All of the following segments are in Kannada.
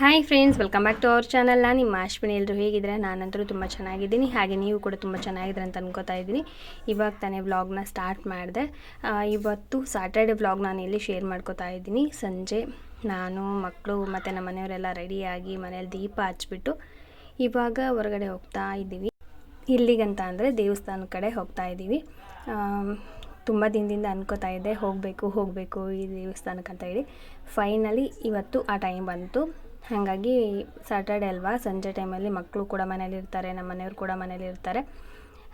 Hi friends welcome back to our channel ನಾನು ನಿಮ್ಮ ಅಶ್ವಿನಿ. ಎಲ್ಲರೂ ಹೇಗಿದ್ರೆ ನಾನಂತರೂ ತುಂಬ ಚೆನ್ನಾಗಿದ್ದೀನಿ. ಹಾಗೆ ನೀವು ಕೂಡ ತುಂಬ ಚೆನ್ನಾಗಿದ್ರೆ ಅಂತ ಅನ್ಕೋತಾ ಇದ್ದೀನಿ. ಇವಾಗ ತಾನೇ ವ್ಲಾಗ್ನ ಸ್ಟಾರ್ಟ್ ಮಾಡಿದೆ. ಇವತ್ತು ಸ್ಯಾಟರ್ಡೆ ವ್ಲಾಗ್ ನಾನು ಇಲ್ಲಿ ಶೇರ್ ಮಾಡ್ಕೋತಾ ಇದ್ದೀನಿ. ಸಂಜೆ ನಾನು, ಮಕ್ಕಳು ಮತ್ತು ನಮ್ಮ ಮನೆಯವರೆಲ್ಲ ರೆಡಿಯಾಗಿ ಮನೇಲಿ ದೀಪ ಹಚ್ಬಿಟ್ಟು ಇವಾಗ ಹೊರಗಡೆ ಹೋಗ್ತಾ ಇದ್ದೀವಿ. ಇಲ್ಲಿಗಂತ ಅಂದರೆ ದೇವಸ್ಥಾನದ ಕಡೆ ಹೋಗ್ತಾ ಇದ್ದೀವಿ. ತುಂಬ ದಿನದಿಂದ ಅನ್ಕೋತಾ ಇದ್ದೆ. ಹೋಗಬೇಕು ಹೋಗಬೇಕು ಈ ದೇವಸ್ಥಾನಕ್ಕೆ ಅಂತ ಹೇಳಿ. ಫೈನಲಿ ಇವತ್ತು ಆ ಟೈಮ್ ಬಂತು. ಹಾಗಾಗಿ ಸ್ಯಾಟರ್ಡೆ ಅಲ್ವಾ? ಸಂಜೆ ಟೈಮಲ್ಲಿ ಮಕ್ಕಳು ಕೂಡ ಮನೇಲಿ ಇರ್ತಾರೆ ನಮ್ಮ ಮನೆಯವರು ಕೂಡ ಮನೇಲಿ ಇರ್ತಾರೆ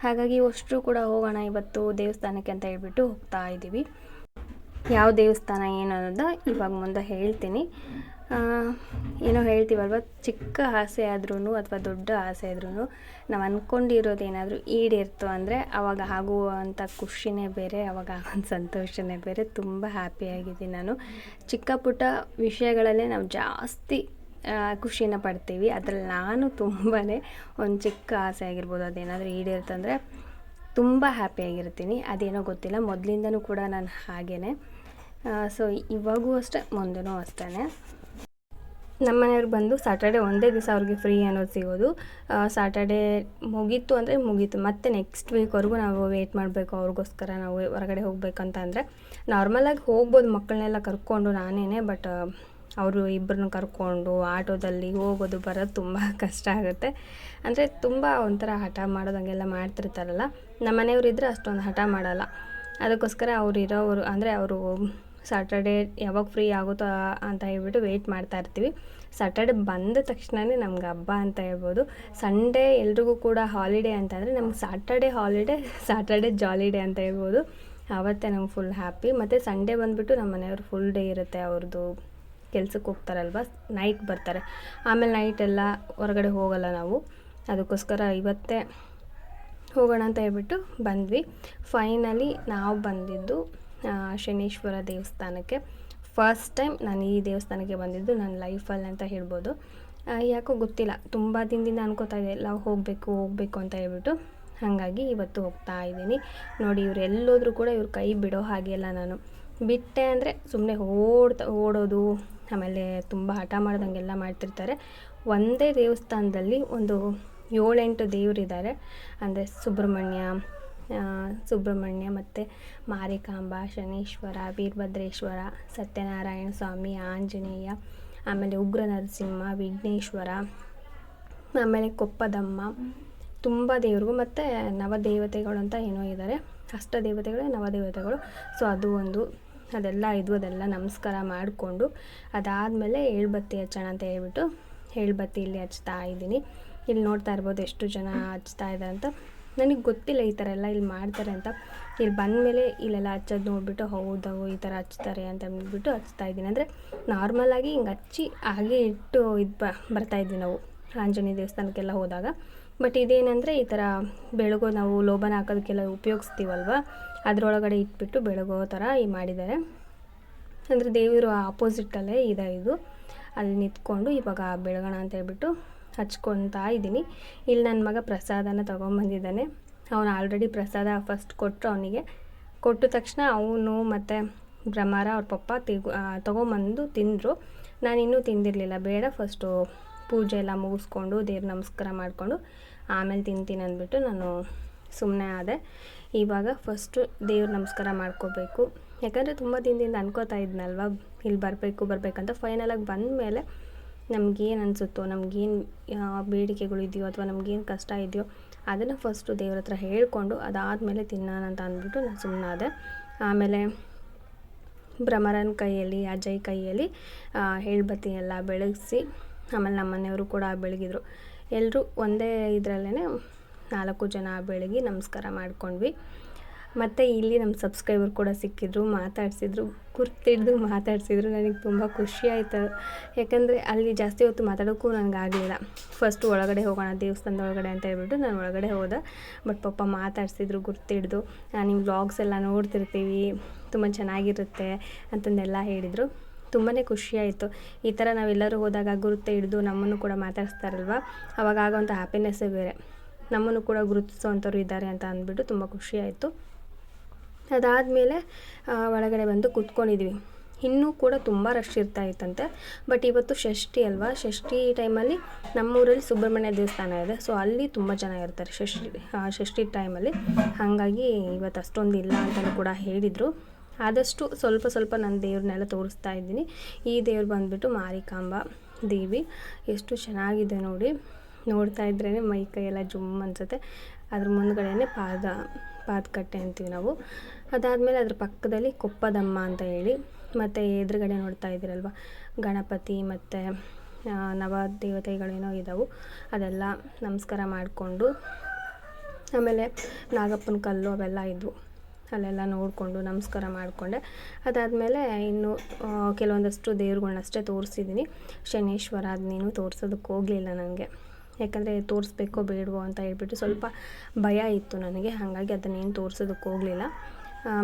ಹಾಗಾಗಿ ಅಷ್ಟು ಕೂಡ ಹೋಗೋಣ ಇವತ್ತು ದೇವಸ್ಥಾನಕ್ಕೆ ಅಂತ ಹೇಳ್ಬಿಟ್ಟು ಹೋಗ್ತಾ ಇದ್ದೀವಿ ಯಾವ ದೇವಸ್ಥಾನ ಏನು ಅನ್ನೋದು ಇವಾಗ ಮುಂದೆ ಹೇಳ್ತೀನಿ. ಏನೋ ಹೇಳ್ತೀವಲ್ವ? ಚಿಕ್ಕ ಆಸೆ ಆದ್ರೂ ಅಥವಾ ದೊಡ್ಡ ಆಸೆ ಆದ್ರೂ ನಾವು ಅಂದ್ಕೊಂಡಿರೋದು ಏನಾದರೂ ಈಡೇರ್ತು ಅಂದರೆ ಅವಾಗ ಆಗುವಂಥ ಖುಷಿನೇ ಬೇರೆ, ಅವಾಗ ಆಗೋಂಥ ಸಂತೋಷನೇ ಬೇರೆ. ತುಂಬ ಹ್ಯಾಪಿಯಾಗಿದ್ದೀನಿ ನಾನು. ಚಿಕ್ಕ ಪುಟ್ಟ ವಿಷಯಗಳಲ್ಲೇ ನಾವು ಜಾಸ್ತಿ ಖುಷಿನ ಪಡ್ತೀವಿ. ಅದರಲ್ಲಿ ನಾನು ತುಂಬಾ ಒಂದು ಚಿಕ್ಕ ಆಸೆ ಆಗಿರ್ಬೋದು. ಅದೇನಾದರೂ ಈಡೇರ್ತಂದರೆ ತುಂಬ ಹ್ಯಾಪಿಯಾಗಿರ್ತೀನಿ ಅದೇನೋ ಗೊತ್ತಿಲ್ಲ. ಮೊದಲಿಂದನೂ ಕೂಡ ನಾನು ಹಾಗೇ ಸೊ ಇವಾಗೂ ಅಷ್ಟೇ ಮುಂದೂ ಅಷ್ಟೇ ನಮ್ಮ ಮನೆಯವ್ರು ಬಂದು ಸಾಟರ್ಡೆ ಒಂದೇ ದಿವಸ ಅವ್ರಿಗೆ ಫ್ರೀ ಅನ್ನೋದು ಸಿಗೋದು. ಸಾಟರ್ಡೆ ಮುಗೀತು ಅಂದರೆ ಮುಗೀತು. ಮತ್ತೆ ನೆಕ್ಸ್ಟ್ ವೀಕ್ವರೆಗೂ ನಾವು ವೆಯ್ಟ್ ಮಾಡಬೇಕು. ಅವ್ರಿಗೋಸ್ಕರ ನಾವು ಹೊರಗಡೆ ಹೋಗ್ಬೇಕಂತ ಅಂದರೆ ನಾರ್ಮಲಾಗಿ ಹೋಗ್ಬೋದು ಮಕ್ಕಳನ್ನೆಲ್ಲ ಕರ್ಕೊಂಡು ನಾನೇ ಬಟ್ ಅವರು ಇಬ್ಬರನ್ನ ಕರ್ಕೊಂಡು ಆಟೋದಲ್ಲಿ ಹೋಗೋದು ಬರೋದು ತುಂಬ ಕಷ್ಟ ಆಗುತ್ತೆ. ಅಂದರೆ ತುಂಬ ಒಂಥರ ಹಠ ಮಾಡೋದಂಗೆಲ್ಲ ಮಾಡ್ತಿರ್ತಾರಲ್ಲ. ನಮ್ಮ ಮನೆಯವ್ರು ಇದ್ದರೆ ಅಷ್ಟೊಂದು ಹಠ ಮಾಡಲ್ಲ. ಅದಕ್ಕೋಸ್ಕರ ಅವ್ರು ಇರೋವರು ಅಂದರೆ ಅವರು ಸಾಟರ್ಡೆ ಯಾವಾಗ ಫ್ರೀ ಆಗುತ್ತೋ ಅಂತ ಹೇಳ್ಬಿಟ್ಟು ವೆಯ್ಟ್ ಮಾಡ್ತಾ ಇರ್ತೀವಿ. ಸಾಟರ್ಡೆ ಬಂದ ತಕ್ಷಣವೇ ನಮ್ಗೆ ಹಬ್ಬ ಅಂತ ಹೇಳ್ಬೋದು. ಸಂಡೇ ಎಲ್ರಿಗೂ ಕೂಡ ಹಾಲಿಡೇ ಅಂತಂದರೆ ನಮ್ಗೆ ಸಾಟರ್ಡೆ ಹಾಲಿಡೇ ಸಾಟರ್ಡೆ ಜಾಲಿಡೇ ಅಂತ ಹೇಳ್ಬೋದು. ಆವತ್ತೇ ನಮ್ಗೆ ಫುಲ್ ಹ್ಯಾಪಿ ಮತ್ತು ಸಂಡೇ ಬಂದುಬಿಟ್ಟು ನಮ್ಮ ಮನೆಯವರು ಫುಲ್ ಡೇ ಇರುತ್ತೆ. ಅವ್ರದ್ದು ಕೆಲ್ಸಕ್ಕೆ ಹೋಗ್ತಾರಲ್ವ ನೈಟ್ ಬರ್ತಾರೆ. ಆಮೇಲೆ ನೈಟ್ ಎಲ್ಲ ಹೊರಗಡೆ ಹೋಗಲ್ಲ ನಾವು. ಅದಕ್ಕೋಸ್ಕರ ಇವತ್ತೇ ಹೋಗೋಣ ಅಂತ ಹೇಳ್ಬಿಟ್ಟು ಬಂದ್ವಿ. ಫೈನಲಿ ನಾವು ಬಂದಿದ್ದು ಶನೀಶ್ವರ ದೇವಸ್ಥಾನಕ್ಕೆ. ಫಸ್ಟ್ ಟೈಮ್ ನಾನು ಈ ದೇವಸ್ಥಾನಕ್ಕೆ ಬಂದಿದ್ದು ನನ್ನ ಲೈಫಲ್ಲಿ ಅಂತ ಹೇಳ್ಬೋದು. ಯಾಕೋ ಗೊತ್ತಿಲ್ಲ. ತುಂಬ ದಿನದಿಂದ ಅನ್ಕೋತಾ ಇದೆ ಎಲ್ಲ ಹೋಗಬೇಕು ಹೋಗಬೇಕು ಅಂತ ಹೇಳ್ಬಿಟ್ಟು. ಹಾಗಾಗಿ ಇವತ್ತು ಹೋಗ್ತಾ ಇದ್ದೀನಿ. ನೋಡಿ, ಇವ್ರು ಎಲ್ಲೋದ್ರೂ ಕೂಡ ಇವ್ರ ಕೈ ಬಿಡೋ ಹಾಗೆಲ್ಲ ನಾನು. ಬಿಟ್ಟೆ ಅಂದರೆ ಸುಮ್ಮನೆ ಓಡ್ತಾ, ಓಡೋದು, ಆಮೇಲೆ ತುಂಬ ಹಠ ಮಾಡ್ದಂಗೆಲ್ಲ ಮಾಡ್ತಿರ್ತಾರೆ. ಒಂದೇ ದೇವಸ್ಥಾನದಲ್ಲಿ ಒಂದು ಏಳೆಂಟು ದೇವರಿದ್ದಾರೆ. ಅಂದರೆ ಸುಬ್ರಹ್ಮಣ್ಯ ಸುಬ್ರಹ್ಮಣ್ಯ ಮತ್ತು ಮಾರಿಕಾಂಬ, ಶನೀಶ್ವರ, ವೀರಭದ್ರೇಶ್ವರ, ಸತ್ಯನಾರಾಯಣ ಸ್ವಾಮಿ, ಆಂಜನೇಯ, ಆಮೇಲೆ ಉಗ್ರ ನರಸಿಂಹ, ವಿಘ್ನೇಶ್ವರ, ಆಮೇಲೆ ಕೊಪ್ಪದಮ್ಮ, ತುಂಬ ದೇವರು ಮತ್ತು ನವದೇವತೆಗಳು ಅಂತ ಏನೋ ಇದ್ದಾರೆ ಅಷ್ಟ ದೇವತೆಗಳೇ ನವದೇವತೆಗಳು. ಸೊ ಅದು ಒಂದು. ಅದೆಲ್ಲ ಇದು, ಅದೆಲ್ಲ ನಮಸ್ಕಾರ ಮಾಡಿಕೊಂಡು ಅದಾದಮೇಲೆ ಏಳ್ಬತ್ತಿ ಹಚ್ಚೋಣ ಅಂತ ಹೇಳ್ಬಿಟ್ಟು ಏಳ್ಬತ್ತಿ ಇಲ್ಲಿ ಹಚ್ತಾ ಇದ್ದೀನಿ. ಇಲ್ಲಿ ನೋಡ್ತಾ ಇರ್ಬೋದು ಎಷ್ಟು ಜನ ಹಚ್ತಾ ಇದ್ದಾರೆ ಅಂತ. ನನಗೆ ಗೊತ್ತಿಲ್ಲ ಈ ಥರ ಎಲ್ಲ ಇಲ್ಲಿ ಮಾಡ್ತಾರೆ ಅಂತ. ಇಲ್ಲಿ ಬಂದಮೇಲೆ ಇಲ್ಲೆಲ್ಲ ಹಚ್ಚೋದು ನೋಡಿಬಿಟ್ಟು, ಹೌದು ಈ ಥರ ಹಚ್ತಾರೆ ಅಂತ ಅಂದ್ಬಿಟ್ಟು ಹಚ್ತಾ ಇದ್ದೀನಿ. ಅಂದರೆ ನಾರ್ಮಲಾಗಿ ಹಿಂಗೆ ಹಚ್ಚಿ ಹಾಗೆ ಇಟ್ಟು ಇದು ಬ ಬರ್ತಾಯಿದ್ವಿ ನಾವು ಆಂಜನೇಯ ದೇವಸ್ಥಾನಕ್ಕೆಲ್ಲ ಹೋದಾಗ. ಬಟ್ ಇದೇನೆಂದರೆ ಈ ಥರ ಬೆಳಗೋ ನಾವು ಲೋಬನ ಹಾಕೋದಕ್ಕೆಲ್ಲ ಉಪಯೋಗಿಸ್ತೀವಲ್ವ? ಅದರೊಳಗಡೆ ಇಟ್ಬಿಟ್ಟು ಬೆಳಗೋ ಥರ ಈ ಮಾಡಿದ್ದಾರೆ. ಅಂದರೆ ದೇವರು ಆಪೋಸಿಟಲ್ಲೇ ಇದೆ ಇದು. ಅಲ್ಲಿ ನಿಂತ್ಕೊಂಡು ಇವಾಗ ಬೆಳಗೋಣ ಅಂತ ಹೇಳ್ಬಿಟ್ಟು ಹಚ್ಕೊತಾ ಇದ್ದೀನಿ. ಇಲ್ಲಿ ನನ್ನ ಮಗ ಪ್ರಸಾದನ ತೊಗೊಂಬಂದಿದ್ದಾನೆ. ಅವನು ಆಲ್ರೆಡಿ ಪ್ರಸಾದ ಫಸ್ಟ್ ಕೊಟ್ಟರು ಅವನಿಗೆ. ಕೊಟ್ಟ ತಕ್ಷಣ ಅವನು ಮತ್ತು ಬ್ರಹ್ಮಾರ ಅವ್ರ ಪಪ್ಪ ತಿಗು ತೊಗೊಂಬಂದು ತಿಂದರು. ನಾನು ಇನ್ನೂ ತಿಂದಿರಲಿಲ್ಲ. ಬೇಡ ಫಸ್ಟು ಪೂಜೆ ಎಲ್ಲ ಮುಗಿಸ್ಕೊಂಡು ದೇವ್ರ ನಮಸ್ಕಾರ ಮಾಡಿಕೊಂಡು ಆಮೇಲೆ ತಿಂತೀನಿ ಅಂದ್ಬಿಟ್ಟು ನಾನು ಸುಮ್ಮನೆ ಆದೆ. ಇವಾಗ ಫಸ್ಟು ದೇವ್ರ ನಮಸ್ಕಾರ ಮಾಡ್ಕೋಬೇಕು. ಯಾಕಂದರೆ ತುಂಬ ದಿನದಿಂದ ಅನ್ಕೋತಾ ಇದ್ನಲ್ವ? ಇಲ್ಲಿ ಬರಬೇಕು, ಬರಬೇಕಂತ ಫೈನಲಾಗಿ ಬಂದ ಮೇಲೆ ನಮಗೇನು ಅನಿಸುತ್ತೋ, ನಮಗೇನು ಬೇಡಿಕೆಗಳು ಇದೆಯೋ ಅಥವಾ ನಮಗೇನು ಕಷ್ಟ ಇದೆಯೋ ಅದನ್ನು ಫಸ್ಟು ದೇವ್ರ ಹತ್ರ ಹೇಳಿಕೊಂಡು ಅದಾದಮೇಲೆ ತಿನ್ನೋಣ ಅಂತ ಅಂದ್ಬಿಟ್ಟು ನಾನು ಸುಮ್ಮನಾದೆ ಆಮೇಲೆ ಭ್ರಮರನ ಕೈಯಲ್ಲಿ, ಅಜಯ್ ಕೈಯಲ್ಲಿ ಹೇಳ್ಬತ್ತಿ ಎಲ್ಲ ಬೆಳಗಿಸಿ ಆಮೇಲೆ ನಮ್ಮ ಮನೆಯವರು ಕೂಡ ಬೆಳಗಿದ್ರು. ಎಲ್ಲರೂ ಒಂದೇ ಇದರಲ್ಲೇ ನಾಲ್ಕು ಜನ ಬೆಳಗಿ ನಮಸ್ಕಾರ ಮಾಡ್ಕೊಂಡ್ವಿ. ಮತ್ತು ಇಲ್ಲಿ ನಮ್ಮ ಸಬ್ಸ್ಕ್ರೈಬರ್ ಕೂಡ ಸಿಕ್ಕಿದ್ರು, ಮಾತಾಡಿಸಿದ್ರು, ಗುರ್ತಿಡ್ದು ಮಾತಾಡಿಸಿದ್ರು. ನನಗೆ ತುಂಬ ಖುಷಿ ಆಯಿತು. ಯಾಕಂದರೆ ಅಲ್ಲಿ ಜಾಸ್ತಿ ಹೊತ್ತು ಮಾತಾಡೋಕ್ಕೂ ನನಗೆ ಆಗಲಿಲ್ಲ. ಫಸ್ಟ್ ಒಳಗಡೆ ಹೋಗೋಣ, ದೇವಸ್ಥಾನದ ಒಳಗಡೆ ಅಂತ ಹೇಳ್ಬಿಟ್ಟು ನಾನು ಒಳಗಡೆ ಹೋದೆ. ಬಟ್ ಪಾಪ ಮಾತಾಡಿಸಿದ್ರು, ಗುರ್ತಿಡ್ದು. ನಿಮ್ಮ ವ್ಲಾಗ್ಸ್ ಎಲ್ಲ ನೋಡ್ತಿರ್ತೀವಿ. ತುಂಬ ಚೆನ್ನಾಗಿರುತ್ತೆ ಅಂತಂದೆಲ್ಲ ಹೇಳಿದರು. ತುಂಬಾ ಖುಷಿಯಾಯಿತು ಈ ಥರ ನಾವೆಲ್ಲರೂ ಹೋದಾಗ ಗುರುತು ಹಿಡಿದು ನಮ್ಮನ್ನು ಕೂಡ ಮಾತಾಡಿಸ್ತಾರಲ್ವ? ಅವಾಗ ಆಗೋವಂಥ ಹ್ಯಾಪಿನೆಸ್ಸೇ ಬೇರೆ. ನಮ್ಮನ್ನು ಕೂಡ ಗುರುತಿಸುವಂಥವ್ರು ಇದ್ದಾರೆ ಅಂತ ಅಂದ್ಬಿಟ್ಟು ತುಂಬ ಖುಷಿಯಾಯಿತು ಅದಾದಮೇಲೆ ಒಳಗಡೆ ಬಂದು ಕೂತ್ಕೊಂಡಿದ್ವಿ. ಇನ್ನೂ ಕೂಡ ತುಂಬ ರಶ್ ಇರ್ತಾ ಇತ್ತಂತೆ. ಬಟ್ ಇವತ್ತು ಷಷ್ಠಿ ಅಲ್ವಾ? ಷಷ್ಠಿ ಟೈಮಲ್ಲಿ ನಮ್ಮೂರಲ್ಲಿ ಸುಬ್ರಹ್ಮಣ್ಯ ದೇವಸ್ಥಾನ ಇದೆ. ಸೊ ಅಲ್ಲಿ ತುಂಬ ಜನ ಇರ್ತಾರೆ ಷಷ್ಠಿ ಷಷ್ಠಿ ಟೈಮಲ್ಲಿ ಹಾಗಾಗಿ ಇವತ್ತು ಅಷ್ಟೊಂದು ಇಲ್ಲ ಅಂತಲೂ ಕೂಡ ಹೇಳಿದರು. ಆದಷ್ಟು ಸ್ವಲ್ಪ ಸ್ವಲ್ಪ ನನ್ನ ದೇವ್ರನ್ನೆಲ್ಲ ತೋರಿಸ್ತಾ ಇದ್ದೀನಿ. ಈ ದೇವ್ರು ಬಂದುಬಿಟ್ಟು ಮಾರಿಕಾಂಬ ದೇವಿ. ಎಷ್ಟು ಚೆನ್ನಾಗಿದೆ ನೋಡಿ. ನೋಡ್ತಾ ಇದ್ರೇ ಮೈ ಕೈ ಎಲ್ಲ ಜುಮ್ ಅನ್ಸುತ್ತೆ. ಅದ್ರ ಮುಂದ್ಗಡೆನೆ ಪಾದ, ಪಾದಕಟ್ಟೆ ಅಂತೀವಿ ನಾವು. ಅದಾದಮೇಲೆ ಅದ್ರ ಪಕ್ಕದಲ್ಲಿ ಕೊಪ್ಪದಮ್ಮ ಅಂತ ಹೇಳಿ, ಮತ್ತು ಎದುರುಗಡೆ ನೋಡ್ತಾ ಇದ್ದೀರಲ್ವ? ಗಣಪತಿ ಮತ್ತು ನವ ದೇವತೆಗಳೇನೋ ಇದ್ದಾವೆ ಅದೆಲ್ಲ ನಮಸ್ಕಾರ ಮಾಡಿಕೊಂಡು, ಆಮೇಲೆ ನಾಗಪ್ಪನ ಕಲ್ಲು ಅವೆಲ್ಲ ಇದ್ವು. ಅಲ್ಲೆಲ್ಲ ನೋಡಿಕೊಂಡು ನಮಸ್ಕಾರ ಮಾಡಿಕೊಂಡೆ. ಅದಾದಮೇಲೆ ಇನ್ನು ಕೆಲವೊಂದಷ್ಟು ದೇವ್ರುಗಳನ್ನಷ್ಟೇ ತೋರಿಸಿದ್ದೀನಿ. ಶನೇಶ್ವರ ಅದನ್ನೇನು ತೋರಿಸೋದಕ್ಕೆ ಹೋಗಲಿಲ್ಲ ನನಗೆ ಯಾಕಂದರೆ ತೋರಿಸ್ಬೇಕೋ ಬೇಡವೋ ಅಂತ ಹೇಳ್ಬಿಟ್ಟು ಸ್ವಲ್ಪ ಭಯ ಇತ್ತು ನನಗೆ. ಹಾಗಾಗಿ ಅದನ್ನೇನು ತೋರಿಸೋದಕ್ಕೆ ಹೋಗಲಿಲ್ಲ.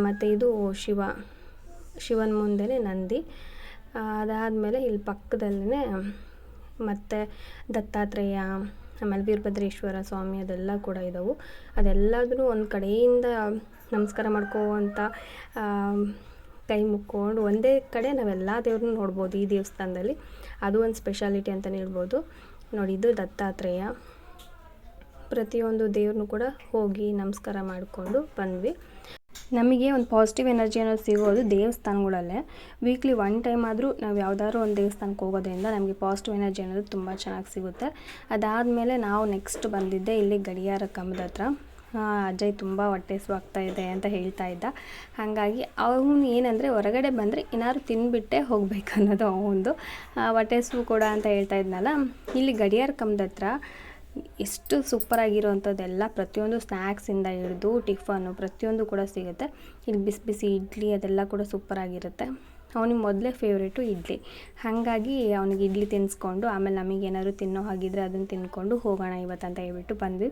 ಮತ್ತು ಇದು ಶಿವ, ಶಿವನ ಮುಂದೆ ನಂದಿ. ಅದಾದಮೇಲೆ ಇಲ್ಲಿ ಪಕ್ಕದಲ್ಲೇ ಮತ್ತು ದತ್ತಾತ್ರೇಯ, ಆಮೇಲೆ ವೀರಭದ್ರೇಶ್ವರ ಸ್ವಾಮಿ ಅದೆಲ್ಲ ಕೂಡ ಇದ್ದಾವೆ ಅದೆಲ್ಲದೂ ಒಂದು ಕಡೆಯಿಂದ ನಮಸ್ಕಾರ ಮಾಡ್ಕೋವಂಥ ಕೈ ಮುಕ್ಕೊಂಡು ಒಂದೇ ಕಡೆ ನಾವೆಲ್ಲ ದೇವ್ರನ್ನ ನೋಡ್ಬೋದು ಈ ದೇವಸ್ಥಾನದಲ್ಲಿ. ಅದು ಒಂದು ಸ್ಪೆಷಾಲಿಟಿ ಅಂತಲೇ ಹೇಳ್ಬೋದು. ನೋಡಿ, ಇದು ದತ್ತಾತ್ರೇಯ. ಪ್ರತಿಯೊಂದು ದೇವ್ರನ್ನೂ ಕೂಡ ಹೋಗಿ ನಮಸ್ಕಾರ ಮಾಡಿಕೊಂಡು ಬಂದ್ವಿ. ನಮಗೆ ಒಂದು ಪಾಸಿಟಿವ್ ಎನರ್ಜಿ ಅನ್ನೋದು ಸಿಗೋದು ದೇವಸ್ಥಾನಗಳಲ್ಲೇ. ವೀಕ್ಲಿ ಒನ್ ಟೈಮ್ ಆದರೂ ನಾವು ಯಾವ್ದಾದ್ರು ಒಂದು ದೇವಸ್ಥಾನಕ್ಕೆ ಹೋಗೋದ್ರಿಂದ ನಮಗೆ ಪಾಸಿಟಿವ್ ಎನರ್ಜಿ ಅನ್ನೋದು ತುಂಬ ಚೆನ್ನಾಗಿ ಸಿಗುತ್ತೆ. ಅದಾದಮೇಲೆ ನಾವು ನೆಕ್ಸ್ಟ್ ಬಂದಿದ್ದೆ ಇಲ್ಲಿ ಗಡಿಯಾರ ಕಂಬದ ಹತ್ರ. ಅಜಯ್ ತುಂಬ ಹೊಟ್ಟೆ ಇದೆ ಅಂತ ಹೇಳ್ತಾ ಇದ್ದ. ಹಾಗಾಗಿ ಅವನು ಏನಂದರೆ ಹೊರಗಡೆ ಬಂದರೆ ಏನಾದ್ರು ತಿಂದುಬಿಟ್ಟೆ ಹೋಗಬೇಕು ಅನ್ನೋದು ಅವನದು. ಹೊಟ್ಟೆ ಹಸ್ವು ಕೂಡ ಅಂತ ಹೇಳ್ತಾ ಇದ್ನಲ್ಲ, ಇಲ್ಲಿ ಗಡಿಯಾರ ಕಂಬದ ಹತ್ರ ಎಷ್ಟು ಸೂಪರಾಗಿರೋವಂಥದ್ದೆಲ್ಲ ಪ್ರತಿಯೊಂದು ಸ್ನ್ಯಾಕ್ಸಿಂದ ಹಿಡಿದು ಟಿಫನ್ನು ಪ್ರತಿಯೊಂದು ಕೂಡ ಸಿಗುತ್ತೆ. ಇಲ್ಲಿ ಬಿಸಿ ಬಿಸಿ ಇಡ್ಲಿ ಅದೆಲ್ಲ ಕೂಡ ಸೂಪರಾಗಿರುತ್ತೆ ಅವನಿಗೆ ಮೊದಲೇ ಫೇವ್ರೇಟು ಇಡ್ಲಿ. ಹಾಗಾಗಿ ಅವನಿಗೆ ಇಡ್ಲಿ ತಿನ್ನಿಸ್ಕೊಂಡು ಆಮೇಲೆ ನಮಗೇನಾದ್ರು ತಿನ್ನೋ ಹಾಗಿದ್ರೆ ಅದನ್ನು ತಿನ್ಕೊಂಡು ಹೋಗೋಣ ಇವತ್ತು ಅಂತ ಹೇಳ್ಬಿಟ್ಟು ಬಂದ್ವಿ.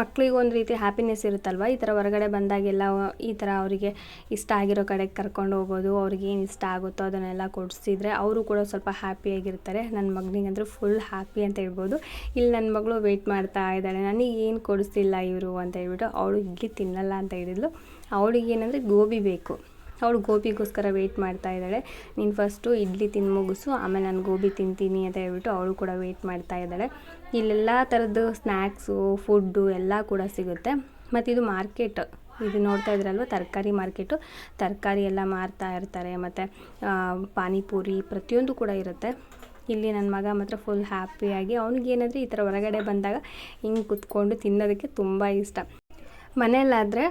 ಮಕ್ಳಿಗೆ ಒಂದು ರೀತಿ ಹ್ಯಾಪಿನೆಸ್ ಇರುತ್ತಲ್ವ? ಈ ಥರ ಹೊರಗಡೆ ಬಂದಾಗೆಲ್ಲ ಈ ಥರ ಅವರಿಗೆ ಇಷ್ಟ ಆಗಿರೋ ಕಡೆಗೆ ಕರ್ಕೊಂಡು ಹೋಗೋದು, ಅವ್ರಿಗೆ ಏನು ಇಷ್ಟ ಆಗುತ್ತೋ ಅದನ್ನೆಲ್ಲ ಕೊಡಿಸಿದ್ರೆ ಅವರು ಕೂಡ ಸ್ವಲ್ಪ ಹ್ಯಾಪಿಯಾಗಿರ್ತಾರೆ ನನ್ನ ಮಗನಿಗಂದ್ರೆ ಫುಲ್ ಹ್ಯಾಪಿ ಅಂತ ಹೇಳ್ಬೋದು. ಇಲ್ಲಿ ನನ್ನ ಮಗಳು ವೆಯ್ಟ್ ಮಾಡ್ತಾ ಇದ್ದಾಳೆ. ನನಗೆ ಏನು ಕೊಡಿಸ್ತಿಲ್ಲ ಇವರು? ಅಂತ ಹೇಳ್ಬಿಟ್ಟು ಅವಳು ಇಡ್ಲಿ ತಿನ್ನಲ್ಲ ಅಂತ ಹೇಳಿದ್ಲು. ಅವಳಿಗೆ ಏನಂದರೆ ಗೋಬಿ ಬೇಕು. ಅವಳು ಗೋಬಿಗೋಸ್ಕರ ವೆಯ್ಟ್ ಮಾಡ್ತಾ ಇದ್ದಾಳೆ. ನೀನು ಫಸ್ಟು ಇಡ್ಲಿ ತಿಂದು ಮುಗಿಸು, ಆಮೇಲೆ ನಾನು ಗೋಬಿ ತಿಂತೀನಿ ಅಂತ ಹೇಳ್ಬಿಟ್ಟು ಅವಳು ಕೂಡ ವೆಯ್ಟ್ ಮಾಡ್ತಾ ಇದ್ದಾಳೆ. ಇಲ್ಲೆಲ್ಲ ಥರದ್ದು ಸ್ನ್ಯಾಕ್ಸು ಫುಡ್ಡು ಎಲ್ಲ ಕೂಡ ಸಿಗುತ್ತೆ. ಮತ್ತು ಇದು ಮಾರ್ಕೆಟ್ ಇದು ನೋಡ್ತಾ ಇದ್ರಲ್ವ, ತರಕಾರಿ ಮಾರ್ಕೆಟು ತರಕಾರಿ ಎಲ್ಲ ಮಾರ್ತಾ ಇರ್ತಾರೆ, ಮತ್ತು ಪಾನಿಪುರಿ ಪ್ರತಿಯೊಂದು ಕೂಡ ಇರುತ್ತೆ. ಇಲ್ಲಿ ನನ್ನ ಮಗ ಮಾತ್ರ ಫುಲ್ ಹ್ಯಾಪಿಯಾಗಿ ಅವ್ನಿಗೇನಾದರೂ ಈ ಥರ ಹೊರಗಡೆ ಬಂದಾಗ ಹಿಂಗೆ ಕುತ್ಕೊಂಡು ತಿನ್ನೋದಕ್ಕೆ ತುಂಬ ಇಷ್ಟ. ಮನೆಯಲ್ಲಾದರೆ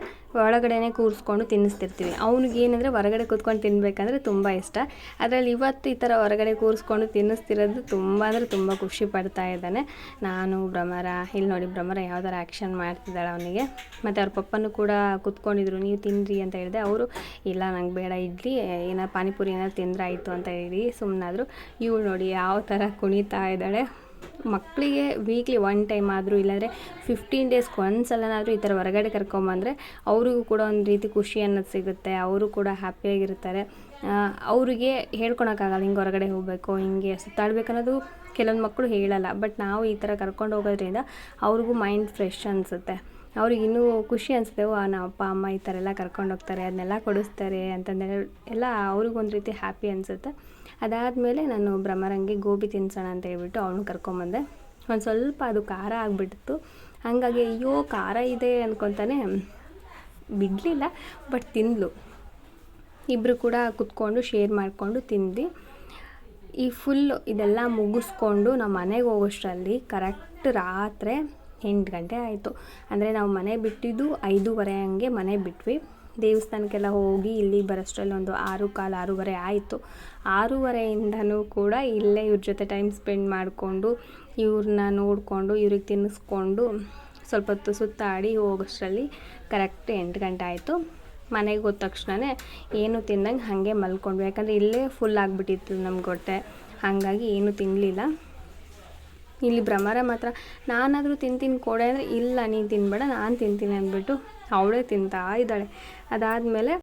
ಒಳಗಡೆನೇ ಕೂರಿಸ್ಕೊಂಡು ತಿನ್ನಿಸ್ತಿರ್ತೀವಿ. ಅವ್ನಿಗೆ ಏನಂದರೆ ಹೊರಗಡೆ ಕೂತ್ಕೊಂಡು ತಿನ್ನಬೇಕಂದ್ರೆ ತುಂಬ ಇಷ್ಟ. ಅದರಲ್ಲಿ ಇವತ್ತು ಈ ಥರ ಹೊರಗಡೆ ಕೂರಿಸ್ಕೊಂಡು ತಿನ್ನಿಸ್ತಿರೋದು ತುಂಬ ಅಂದರೆ ತುಂಬ ಖುಷಿ ಪಡ್ತಾ ಇದ್ದಾನೆ. ನಾನು, ಭ್ರಮರ ಇಲ್ಲಿ ನೋಡಿ ಭ್ರಮರ ಯಾವ್ದಾರು ಆ್ಯಕ್ಷನ್ ಮಾಡ್ತಿದ್ದಾಳೆ ಅವನಿಗೆ. ಮತ್ತು ಅವ್ರ ಪಪ್ಪನೂ ಕೂಡ ಕೂತ್ಕೊಂಡಿದ್ರು, ನೀವು ತಿನ್ನಿರಿ ಅಂತ ಹೇಳಿದೆ. ಅವರು, ಇಲ್ಲ, ನಂಗೆ ಬೇಡ ಇಡ್ಲಿ ಏನೋ ಪಾನಿಪುರಿ ಏನಾದ್ರು ತಿಂದ್ರೆ ಆಯಿತು ಅಂತ ಹೇಳಿ ಸುಮ್ಮನಾದ್ರು ಇವಳು ನೋಡಿ ಯಾವ ಥರ ಕುಣಿತಾ ಇದ್ದಾಳೆ. ಮಕ್ಕಳಿಗೆ ವೀಕ್ಲಿ ಒನ್ ಟೈಮ್ ಆದರೂ, ಇಲ್ಲಾಂದರೆ ಫಿಫ್ಟೀನ್ ಡೇಸ್ಗೆ ಒಂದ್ಸಲನಾದರೂ ಈ ಥರ ಹೊರಗಡೆ ಕರ್ಕೊಂಬಂದರೆ ಅವರಿಗೂ ಕೂಡ ಒಂದು ರೀತಿ ಖುಷಿ ಅನ್ನೋದು ಸಿಗುತ್ತೆ, ಅವರು ಕೂಡ ಹ್ಯಾಪಿಯಾಗಿರ್ತಾರೆ ಅವರಿಗೆ ಹೇಳ್ಕೊಳಕ್ಕಾಗಲ್ಲ ಹಿಂಗೆ ಹೊರಗಡೆ ಹೋಗಬೇಕು, ಹಿಂಗೆ ಸುತ್ತಾಡಬೇಕನ್ನೋದು ಕೆಲವೊಂದು ಮಕ್ಕಳು ಹೇಳಲ್ಲ. ಬಟ್ ನಾವು ಈ ಥರ ಕರ್ಕೊಂಡು ಹೋಗೋದ್ರಿಂದ ಅವ್ರಿಗೂ ಮೈಂಡ್ ಫ್ರೆಶ್ ಅನಿಸುತ್ತೆ. ಅವ್ರಿಗೆ ಇನ್ನೂ ಖುಷಿ ಅನಿಸುತ್ತೆ, ಓ ನಮ್ಮ ಅಪ್ಪ, ಅಮ್ಮ ಈ ಥರ ಎಲ್ಲ ಕರ್ಕೊಂಡು ಹೋಗ್ತಾರೆ, ಅದನ್ನೆಲ್ಲ ಕೊಡಿಸ್ತಾರೆ ಅಂತಂದೇಳಿ, ಎಲ್ಲ ಅವ್ರಿಗೊಂದು ರೀತಿ ಹ್ಯಾಪಿ ಅನಿಸುತ್ತೆ. ಅದಾದಮೇಲೆ ನಾನು ಭ್ರಮರಂಗೆ ಗೋಬಿ ತಿನ್ಸೋಣ ಅಂತ ಹೇಳ್ಬಿಟ್ಟು ಅವ್ನು ಕರ್ಕೊಂಬಂದೆ. ಒಂದು ಸ್ವಲ್ಪ ಅದು ಖಾರ ಆಗಿಬಿಟ್ಟಿತ್ತು ಹಾಗಾಗಿ ಅಯ್ಯೋ ಖಾರ ಇದೆ ಅಂದ್ಕೊತಾನೆ ಬಿಡಲಿಲ್ಲ ಬಟ್ ತಿಂದ್ಲು ಇಬ್ಬರು ಕೂಡ ಕುತ್ಕೊಂಡು ಶೇರ್ ಮಾಡಿಕೊಂಡು ತಿಂದು ಈ ಫುಲ್ಲು ಇದೆಲ್ಲ ಮುಗಿಸ್ಕೊಂಡು ನಾವು ಮನೆಗೆ ಹೋಗೋಷ್ಟರಲ್ಲಿ ಕರೆಕ್ಟ್ ರಾತ್ರಿ ಎಂಟು ಗಂಟೆ ಆಯಿತು. ಅಂದರೆ ನಾವು ಮನೆ ಬಿಟ್ಟಿದ್ದು ಐದೂವರೆ ಹಂಗೆ ಮನೆ ಬಿಟ್ವಿ. ದೇವಸ್ಥಾನಕ್ಕೆಲ್ಲ ಹೋಗಿ ಇಲ್ಲಿ ಬರೋಷ್ಟರಲ್ಲಿ ಒಂದು ಆರು ಕಾಲು, ಆರೂವರೆ ಆಯಿತು. ಆರೂವರೆಯಿಂದನೂ ಕೂಡ ಇಲ್ಲೇ ಇವ್ರ ಜೊತೆ ಟೈಮ್ ಸ್ಪೆಂಡ್ ಮಾಡಿಕೊಂಡು, ಇವ್ರನ್ನ ನೋಡಿಕೊಂಡು, ಇವ್ರಿಗೆ ತಿನ್ನಿಸ್ಕೊಂಡು ಸ್ವಲ್ಪ ಹೊತ್ತು ಸುತ್ತಾಡಿ ಹೋಗೋಷ್ಟರಲ್ಲಿ ಕರೆಕ್ಟ್ ಎಂಟು ಗಂಟೆ ಆಯಿತು. ಮನೆಗೆ ಹೋದ ತಕ್ಷಣವೇ ಏನು ತಿಂದಂಗೆ ಹಾಗೆ ಮಲ್ಕೊಂಡ್ವಿ. ಯಾಕಂದರೆ ಇಲ್ಲೇ ಫುಲ್ ಆಗಿಬಿಟ್ಟಿತ್ತು ನಮ್ಮ ಹೊಟ್ಟೆ ಹಾಗಾಗಿ ಏನು ತಿನ್ನಲಿಲ್ಲ ಇಲ್ಲಿ ಭ್ರಮರ ಮಾತ್ರ. ನಾನಾದರೂ ತಿಂತೀನಿ ಕೊಡೆ ಅಂದರೆ ಇಲ್ಲ, ನೀನು ತಿನ್ಬೇಡ, ನಾನು ತಿಂತೀನಿ ಅಂದ್ಬಿಟ್ಟು ಅವಳೇ ತಿಂತಾ ಇದ್ದಾಳೆ. ಅದಾದಮೇಲೆ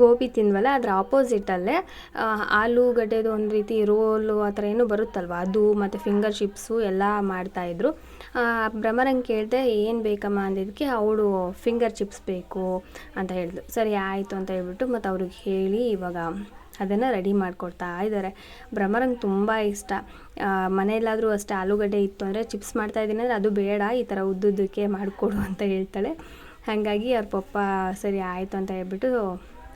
ಗೋಬಿ ತಿಂದ್ವಲ್ಲ, ಅದರ ಆಪೋಸಿಟಲ್ಲೇ ಆಲೂಗಡ್ಡೆದು ಒಂದು ರೀತಿ ರೋಲು ಆ ಥರ ಏನು ಬರುತ್ತಲ್ವ, ಅದು ಮತ್ತು ಫಿಂಗರ್ ಚಿಪ್ಸು ಎಲ್ಲ ಮಾಡ್ತಾಯಿದ್ರು ಭ್ರಮರಂಗೆ ಕೇಳಿದೆ, ಏನು ಬೇಕಮ್ಮ? ಅಂದಿದ್ದಕ್ಕೆ, ಅವಳು ಫಿಂಗರ್ ಚಿಪ್ಸ್ ಬೇಕು ಅಂತ ಹೇಳಿದ್ಲು. ಸರಿ, ಆಯಿತು ಅಂತ ಹೇಳ್ಬಿಟ್ಟು ಮತ್ತು ಅವ್ರಿಗೆ ಹೇಳಿ ಇವಾಗ ಅದನ್ನು ರೆಡಿ ಮಾಡಿಕೊಡ್ತಾ ಇದ್ದಾರೆ. ಭ್ರಮರಂಗೆ ತುಂಬ ಇಷ್ಟ. ಮನೆಯಲ್ಲಾದರೂ ಅಷ್ಟೇ ಆಲೂಗಡ್ಡೆ ಇತ್ತು ಅಂದರೆ ಚಿಪ್ಸ್ ಮಾಡ್ತಾ ಇದ್ದೀನಿ ಅಂದರೆ ಅದು ಬೇಡ, ಈ ಥರ ಉದ್ದುದ್ದಕ್ಕೆ ಮಾಡಿಕೊಡು ಅಂತ ಹೇಳ್ತಾಳೆ. ಹಾಗಾಗಿ ಅವ್ರ ಪಪ್ಪ ಸರಿ ಆಯಿತು ಅಂತ ಹೇಳ್ಬಿಟ್ಟು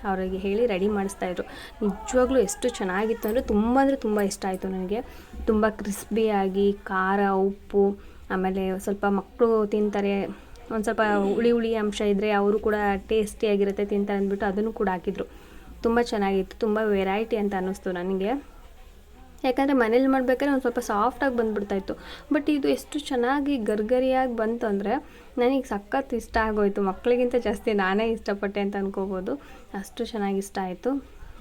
ಅವರಿಗೆ ಹೇಳಿ ರೆಡಿ ಮಾಡಿಸ್ತಾಯಿದ್ರು ನಿಜವಾಗ್ಲೂ ಎಷ್ಟು ಚೆನ್ನಾಗಿತ್ತು ಅಂದರೆ ತುಂಬ ಅಂದರೆ ತುಂಬ ಇಷ್ಟ ಆಯಿತು ನನಗೆ. ತುಂಬ ಕ್ರಿಸ್ಪಿಯಾಗಿ ಖಾರ, ಉಪ್ಪು, ಆಮೇಲೆ ಸ್ವಲ್ಪ ಮಕ್ಕಳು ತಿಂತಾರೆ. ಒಂದು ಸ್ವಲ್ಪ ಹುಳಿ ಹುಳಿ ಅಂಶ ಇದ್ದರೆ ಅವರು ಕೂಡ ಟೇಸ್ಟಿಯಾಗಿರುತ್ತೆ ತಿಂತಾರೆ ಅಂದ್ಬಿಟ್ಟು ಅದನ್ನು ಕೂಡ ಹಾಕಿದ್ರು. ತುಂಬ ಚೆನ್ನಾಗಿತ್ತು, ತುಂಬ ವೆರೈಟಿ ಅಂತ ಅನ್ನಿಸ್ತು ನನಗೆ. ಯಾಕಂದರೆ ಮನೇಲಿ ಮಾಡಬೇಕಾದ್ರೆ ಒಂದು ಸ್ವಲ್ಪ ಸಾಫ್ಟಾಗಿ ಬಂದುಬಿಡ್ತಾಯಿತ್ತು ಬಟ್ ಇದು ಎಷ್ಟು ಚೆನ್ನಾಗಿ ಗರ್ಗರಿಯಾಗಿ ಬಂತು ಅಂದರೆ ನನಗೆ ಸಖತ್ ಇಷ್ಟ ಆಗೋಯ್ತು. ಮಕ್ಕಳಿಗಿಂತ ಜಾಸ್ತಿ ನಾನೇ ಇಷ್ಟಪಟ್ಟೆ ಅಂತ ಅನ್ಕೋಬೋದು. ಅಷ್ಟು ಚೆನ್ನಾಗಿ ಇಷ್ಟ ಆಯಿತು.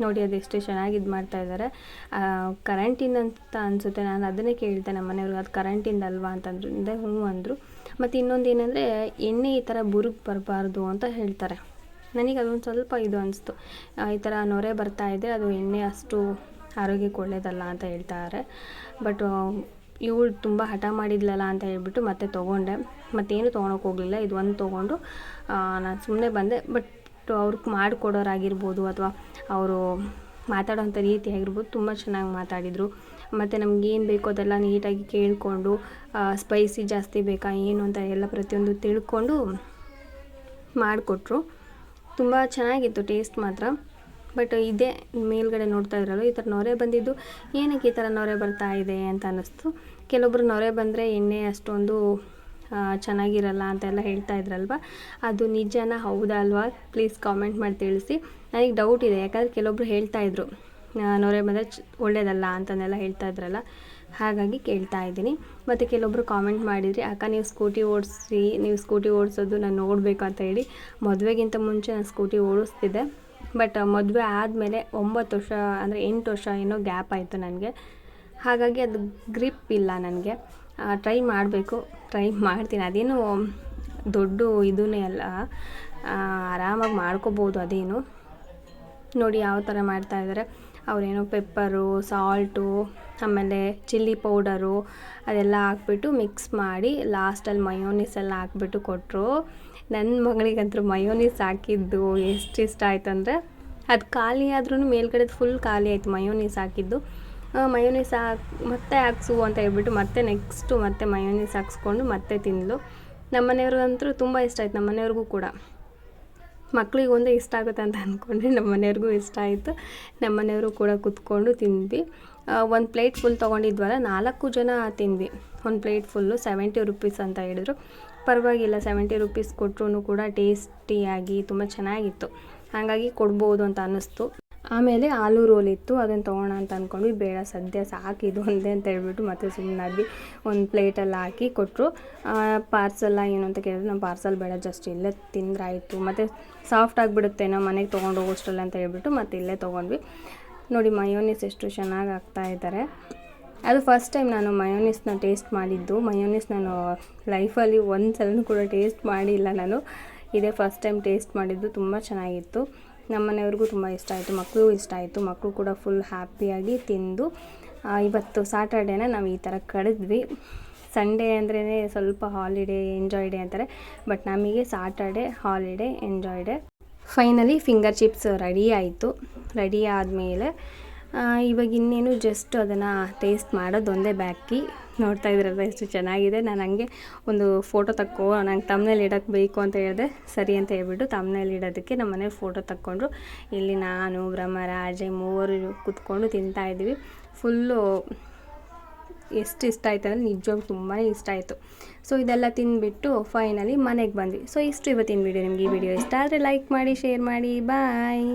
ನೋಡಿ ಅದು ಎಷ್ಟು ಚೆನ್ನಾಗಿ ಇದು ಮಾಡ್ತಾಯಿದ್ದಾರೆ ಕರೆಂಟಿಂದ ಅಂತ ಅನಿಸುತ್ತೆ. ನಾನು ಅದನ್ನೇ ಕೇಳಿದೆ ನಮ್ಮ ಮನೆಯವ್ರಿಗೆ ಅದು ಕರೆಂಟಿಂದ ಅಲ್ವಾ ಅಂತಂದ್ರು ಇಂದೆ ಹ್ಞೂ ಅಂದರು. ಮತ್ತು ಇನ್ನೊಂದು ಏನಂದರೆ ಎಣ್ಣೆ ಈ ಥರ ಬುರುಗ್ ಬರಬಾರ್ದು ಅಂತ ಹೇಳ್ತಾರೆ. ನನಗೆ ಅದೊಂದು ಸ್ವಲ್ಪ ಇದು ಅನಿಸ್ತು. ಈ ಥರ ನೊರೆ ಬರ್ತಾ ಇದೆ. ಅದು ಎಣ್ಣೆ ಅಷ್ಟು ಆರೋಗ್ಯಕ್ಕೆ ಒಳ್ಳೆಯದಲ್ಲ ಅಂತ ಹೇಳ್ತಾರೆ. ಬಟ್ ಇವಳು ತುಂಬ ಹಠ ಮಾಡಿದ್ಲಲ್ಲ ಅಂತ ಹೇಳ್ಬಿಟ್ಟು ಮತ್ತೆ ತೊಗೊಂಡೆ. ಮತ್ತೇನು ತೊಗೊಳಕ್ಕೆ ಹೋಗಲಿಲ್ಲ. ಇದು ಒಂದು ತೊಗೊಂಡು ನಾನು ಸುಮ್ಮನೆ ಬಂದೆ. ಬಟ್ ಅವ್ರಿಗೆ ಮಾಡಿಕೊಡೋರಾಗಿರ್ಬೋದು ಅಥವಾ ಅವರು ಮಾತಾಡೋವಂಥ ರೀತಿ ಆಗಿರ್ಬೋದು, ತುಂಬ ಚೆನ್ನಾಗಿ ಮಾತಾಡಿದರು. ಮತ್ತು ನಮ್ಗೆ ಏನು ಬೇಕೋ ಅದೆಲ್ಲ ನೀಟಾಗಿ ಕೇಳಿಕೊಂಡು ಸ್ಪೈಸಿ ಜಾಸ್ತಿ ಬೇಕಾ, ಏನು ಅಂತ ಎಲ್ಲ ಪ್ರತಿಯೊಂದು ತಿಳ್ಕೊಂಡು ಮಾಡಿಕೊಟ್ರು. ತುಂಬ ಚೆನ್ನಾಗಿತ್ತು ಟೇಸ್ಟ್ ಮಾತ್ರ. ಬಟ್ ಇದೇ ಮೇಲ್ಗಡೆ ನೋಡ್ತಾ ಇದ್ರಲ್ಲ ಈ ಥರ ನೊರೆ ಬಂದಿದ್ದು, ಏನಕ್ಕೆ ಈ ಥರ ನೊರೆ ಬರ್ತಾ ಇದೆ ಅಂತ ಅನ್ನಿಸ್ತು. ಕೆಲವೊಬ್ರು ನೊರೆ ಬಂದರೆ ಎಣ್ಣೆ ಅಷ್ಟೊಂದು ಚೆನ್ನಾಗಿರಲ್ಲ ಅಂತೆಲ್ಲ ಹೇಳ್ತಾ ಇದ್ರಲ್ವ. ಅದು ನಿಜಾನ ಹೌದಾ ಅಲ್ವಾ? ಪ್ಲೀಸ್ ಕಾಮೆಂಟ್ ಮಾಡಿ ತಿಳಿಸಿ. ನನಗೆ ಡೌಟ್ ಇದೆ, ಯಾಕಂದರೆ ಕೆಲವೊಬ್ರು ಹೇಳ್ತಾ ಇದ್ರು ನೊರೆ ಬಂದರೆ ಒಳ್ಳೇದಲ್ಲ ಅಂತಂದೆಲ್ಲ ಹೇಳ್ತಾ ಇದ್ರಲ್ಲ. ಹಾಗಾಗಿ ಕೇಳ್ತಾ ಇದ್ದೀನಿ. ಮತ್ತು ಕೆಲವೊಬ್ರು ಕಾಮೆಂಟ್ ಮಾಡಿದ್ರಿ, ಅಕ್ಕ, ನೀವು ಸ್ಕೂಟಿ ಓಡಿಸಿ, ನೀವು ಸ್ಕೂಟಿ ಓಡಿಸೋದು ನಾನು ನೋಡಬೇಕು ಅಂತ ಹೇಳಿ. ಮದುವೆಗಿಂತ ಮುಂಚೆ ನಾನು ಸ್ಕೂಟಿ ಓಡಿಸ್ತಿದ್ದೆ. ಬಟ್ ಮದುವೆ ಆದಮೇಲೆ ಒಂಬತ್ತು ವರ್ಷ ಅಂದರೆ ಎಂಟು ವರ್ಷ ಏನೋ ಗ್ಯಾಪ್ ಆಯಿತು ನನಗೆ. ಹಾಗಾಗಿ ಅದು ಗ್ರಿಪ್ ಇಲ್ಲ ನನಗೆ. ಟ್ರೈ ಮಾಡಬೇಕು ಟ್ರೈ ಮಾಡ್ತೀನಿ. ಅದೇನು ದೊಡ್ಡ ಇದೂ ಅಲ್ಲ. ಆರಾಮಾಗಿ ಮಾಡ್ಕೋಬೋದು ಅದೇನು. ನೋಡಿ ಯಾವ ಥರ ಮಾಡ್ತಾಯಿದ್ದಾರೆ ಅವರೇನೋ ಪೆಪ್ಪರು ಸಾಲ್ಟು ಆಮೇಲೆ ಚಿಲ್ಲಿ ಪೌಡರು ಅದೆಲ್ಲ ಹಾಕ್ಬಿಟ್ಟು ಮಿಕ್ಸ್ ಮಾಡಿ ಲಾಸ್ಟಲ್ಲಿ ಮಯೋನೀಸ್ ಎಲ್ಲ ಹಾಕ್ಬಿಟ್ಟು ಕೊಟ್ಟರು ನನ್ನ ಮಗಳಿಗಂತೂ ಮಯೋನೀಸ್ ಹಾಕಿದ್ದು ಎಷ್ಟು ಇಷ್ಟ ಆಯ್ತು ಅಂದರೆ ಅದು ಖಾಲಿ ಆದ್ರೂ ಮೇಲ್ಗಡೆ ಫುಲ್ ಖಾಲಿ ಆಯಿತು ಮಯೋನೀಸ್ ಹಾಕಿದ್ದು. ಮಯೋನೀಸ್ ಹಾಕಿ, ಮತ್ತೆ ಹಾಕ್ಸು ಅಂತ ಹೇಳ್ಬಿಟ್ಟು ಮತ್ತೆ ನೆಕ್ಸ್ಟು ಮತ್ತೆ ಮಯೋನೀಸ್ ಹಾಕ್ಸ್ಕೊಂಡು ಮತ್ತೆ ತಿಂದಳು ನಮ್ಮ ಮನೆಯವ್ರಿಗಂತೂ ತುಂಬ ಇಷ್ಟ ಆಯ್ತು ನಮ್ಮ ಮನೆಯವ್ರಿಗೂ ಕೂಡ. ಮಕ್ಳಿಗೆ ಒಂದೇ ಇಷ್ಟ ಆಗುತ್ತೆ ಅಂತ ಅಂದ್ಕೊಂಡ್ರೆ ನಮ್ಮ ಮನೆಯವ್ರಿಗೂ ಇಷ್ಟ ಆಯಿತು. ನಮ್ಮ ಮನೆಯವರು ಕೂಡ ಕುತ್ಕೊಂಡು ತಿಂದ್ವಿ. ಒಂದು ಪ್ಲೇಟ್ ಫುಲ್ ತೊಗೊಂಡಿದ್ವಲ್ಲ, ನಾಲ್ಕು ಜನ ತಿಂದ್ವಿ. ಒಂದು ಪ್ಲೇಟ್ ಫುಲ್ಲು ಸೆವೆಂಟಿ ರುಪೀಸ್ ಅಂತ ಹೇಳಿದ್ರು. ಪರವಾಗಿಲ್ಲ ಸೆವೆಂಟಿ ರುಪೀಸ್ ಕೊಟ್ಟರು ಕೂಡ ಟೇಸ್ಟಿಯಾಗಿ ತುಂಬ ಚೆನ್ನಾಗಿತ್ತು. ಹಾಗಾಗಿ ಕೊಡ್ಬೋದು ಅಂತ ಅನ್ನಿಸ್ತು. ಆಮೇಲೆ ಆಲೂ ರೋಲ್ ಇತ್ತು, ಅದನ್ನು ತೊಗೋಣ ಅಂತ ಅಂದ್ಕೊಂಡ್ವಿ ಬೇಡ, ಸದ್ಯ ಸಾಕಿದು ಒಂದೇ ಅಂತ ಹೇಳ್ಬಿಟ್ಟು ಮತ್ತೆ ಸುಮ್ಮನಾದ್ವಿ ಒಂದು ಪ್ಲೇಟಲ್ಲಿ ಹಾಕಿ ಕೊಟ್ಟರು ಪಾರ್ಸಲ್ಲ ಏನು ಅಂತ ಕೇಳಿದ್ರೆ ನಮ್ಮ ಪಾರ್ಸಲ್ ಬೇಡ ಜಸ್ಟ್ ಇಲ್ಲೇ ತಿಂದ್ರಾಯಿತು. ಮತ್ತು ಸಾಫ್ಟ್ ಆಗಿಬಿಡುತ್ತೆ, ನಾವು ಮನೆಗೆ ತೊಗೊಂಡು ಹೋಗೋಷ್ಟಲ್ಲ ಅಂತ ಹೇಳ್ಬಿಟ್ಟು ಮತ್ತೆ ಇಲ್ಲೇ ತೊಗೊಂಡ್ವಿ. ನೋಡಿ ಮಯೋನೀಸ್ ಎಷ್ಟು ಚೆನ್ನಾಗಿ ಆಗ್ತಾ ಇದ್ದಾರೆ ಅದು ಫಸ್ಟ್ ಟೈಮ್ ನಾನು ಮಯೋನೀಸ್ನ ಟೇಸ್ಟ್ ಮಾಡಿದ್ದು. ಮಯೋನೀಸ್ ನಾನು ಲೈಫಲ್ಲಿ ಒಂದು ಸಲನೂ ಕೂಡ ಟೇಸ್ಟ್ ಮಾಡಿಲ್ಲ ನಾನು. ಇದೇ ಫಸ್ಟ್ ಟೈಮ್ ಟೇಸ್ಟ್ ಮಾಡಿದ್ದು. ತುಂಬ ಚೆನ್ನಾಗಿತ್ತು. ನಮ್ಮ ಮನೆಯವ್ರಿಗೂ ತುಂಬ ಇಷ್ಟ ಆಯಿತು. ಮಕ್ಕಳಿಗೂ ಇಷ್ಟ ಆಯಿತು. ಮಕ್ಕಳು ಕೂಡ ಫುಲ್ ಹ್ಯಾಪಿಯಾಗಿ ತಿಂದು ಇವತ್ತು ಸ್ಯಾಟರ್ಡೇನ ನಾವು ಈ ಥರ ಕಳೆದ್ವಿ ಸಂಡೇ ಅಂದ್ರೇ ಸ್ವಲ್ಪ ಹಾಲಿಡೇ ಎಂಜಾಯ್ ಡೇ ಅಂತಾರೆ. ಬಟ್ ನಮಗೆ Saturday holiday enjoy day finally finger chips ready ಆಯಿತು. ರೆಡಿ ಆದಮೇಲೆ ಇವಾಗ ಇನ್ನೇನು ಜಸ್ಟ್ ಅದನ್ನು ಟೇಸ್ಟ್ ಮಾಡೋದು ಒಂದೇ ಬ್ಯಾಕಿ ನೋಡ್ತಾ ಇದ್ರಲ್ಲ ಎಷ್ಟು ಚೆನ್ನಾಗಿದೆ. ನಾನು ಹಂಗೆ ಒಂದು ಫೋಟೋ ತಕ್ಕೋ, ನಂಗೆ ತಮ್ಮನೇಲಿ ಇಡೋಕ್ಕೆ ಬೇಕು ಅಂತ ಹೇಳಿದೆ. ಸರಿ ಅಂತ ಹೇಳ್ಬಿಟ್ಟು ತಮ್ಮನೇಲಿ ಇಡೋದಕ್ಕೆ ನಮ್ಮ ಮನೇಲಿ ಫೋಟೋ ತಕ್ಕೊಂಡ್ರು. ಇಲ್ಲಿ ನಾನು, ಬ್ರಹ್ಮ, ರಾಜೆ ಮೂವರು ಕೂತ್ಕೊಂಡು ತಿಂತಾಯಿದ್ವಿ ಫುಲ್ಲು ಎಷ್ಟು ಇಷ್ಟ ಆಯ್ತು ಅಂದರೆ ನಿಜವಾಗ್ಲೂ ತುಂಬಾ ಇಷ್ಟ ಆಯಿತು. ಸೊ ಇದೆಲ್ಲ ತಿಂದುಬಿಟ್ಟು ಫೈನಲಿ ಮನೆಗೆ ಬಂದ್ವಿ. ಸೊ ಇಷ್ಟು ಇವತ್ತಿನ ವೀಡಿಯೋ ನಿಮಗೆ ಈ ವಿಡಿಯೋ ಇಷ್ಟ ಆದರೆ ಲೈಕ್ ಮಾಡಿ ಶೇರ್ ಮಾಡಿ. ಬಾಯ್